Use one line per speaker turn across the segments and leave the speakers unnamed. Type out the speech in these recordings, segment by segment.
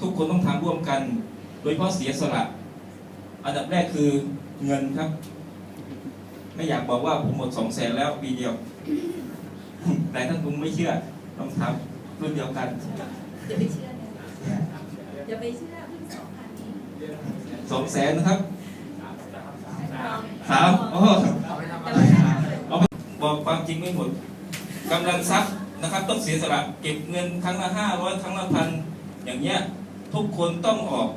ทุกคนต้องทำร่วมกัน โดยเฉพาะเสียสละ อันดับแรกคือเงินครับ ไม่อยากบอกว่าผมหมดสองแสนแล้วปีเดียว แต่ท่านคงไม่เชื่อต้องทำรุ่นเดียวกัน
อย่าไปเชื่อนะอย่าไปเชื่อเพิ่งสองพันนี้
สองแสนนะครับ
ลอง
สามโอ้
แต่ว่าถ้าเกิด
เอาไปบอกความจริงไม่หมดกำลังทรัพย์นะครับ ต้องเสียสละเก็บเงินครั้งละห้าร้อยครั้งละพันอย่างเงี้ย ทุกคนต้องออก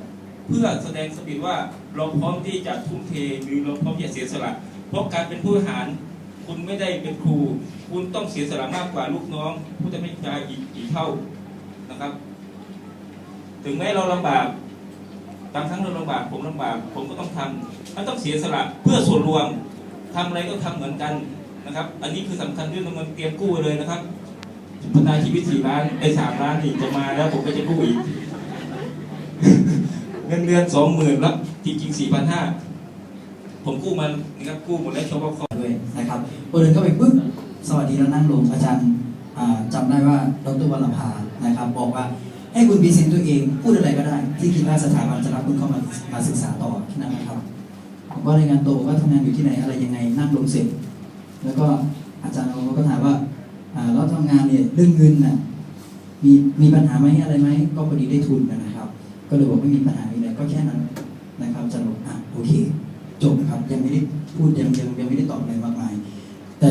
เพื่อแสดงสปิริตว่าเราพร้อมที่จะทุ่มเทหรือเราพร้อมที่จะเสียสละเพราะการเป็นผู้หารคุณไม่ได้เป็นครู คุณต้องเสียสละมากกว่าลูกน้อง ผู้จะไม่กายอีกอีกเท่านะครับ ถึงแม้เราลำบากบางครั้งเราลำบากผมลำบากผมก็ต้องทำมันต้องเสียสละเพื่อส่วนรวมทำอะไรก็ทำเหมือนกันนะครับ อันนี้คือสำคัญเรื่องเงินเตรียมกู้เลยนะครับพัฒนาชีวิตสี่ล้านไอ้สามล้านนี่จะมาแล้วผมก็จะกู้อีก เงินเดือนสองหมื่นแล้วจริงๆสี่พันห้าผมกู้มันนะครับกู้หมดแล้วชาวบ้าน
ด้วยนะครับพอเดินเข้าไปปุ๊บสวัสดีแล้วนั่งลงอาจารย์อ่าจำได้ว่าดรวรภานะครับ บอกว่าให้คุณพรีเซนต์ตัวเองพูดอะไรก็ได้ ที่คิดว่าสถาบันจะรับคุณเข้ามามาศึกษาต่อแค่นั้นนะครับผมก็รายงานตัวว่าทำงานอยู่ที่ไหนอะไรยังไงนั่งลงเสร็จ แล้วก็อาจารย์เราก็ถามว่าเราทำงานเนี่ยเรื่องเงินน่ะมีมีปัญหาไหมอะไรไหมก็พอดีได้ทุนนะครับ ก็เลยบอกไม่มีปัญหาอะไรก็แค่นั้นนะครับจบอกอะโอเคจบนะครับ ยังไม่ได้พูดยังยังยังไม่ได้ตอบอะไรมากมาย แต่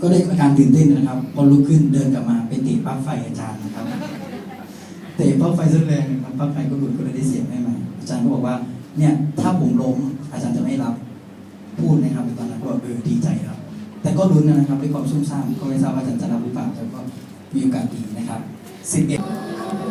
ก็ได้การตื่นเต้นนะครับพอลุกขึ้นเดินกลับมาไปตะปลั๊กไฟอาจารย์นะครับเตะปลั๊กไฟสุดแรงนะครับปลั๊กไฟก็หลุดก็เลยได้เสียงใหม่ๆอาจารย์ก็บอกว่าเนี่ยถ้าผมล้มอาจารย์จะไม่รับพูดนะครับตอนนั้นก็เออดีใจครับ แต่ก็ลุ้นนะครับด้วยความซุ่มซ่ามก็ไม่ทราบว่าอาจารย์จะรับหรือเปล่าแต่ก็มีโอกาสดีนะครับ11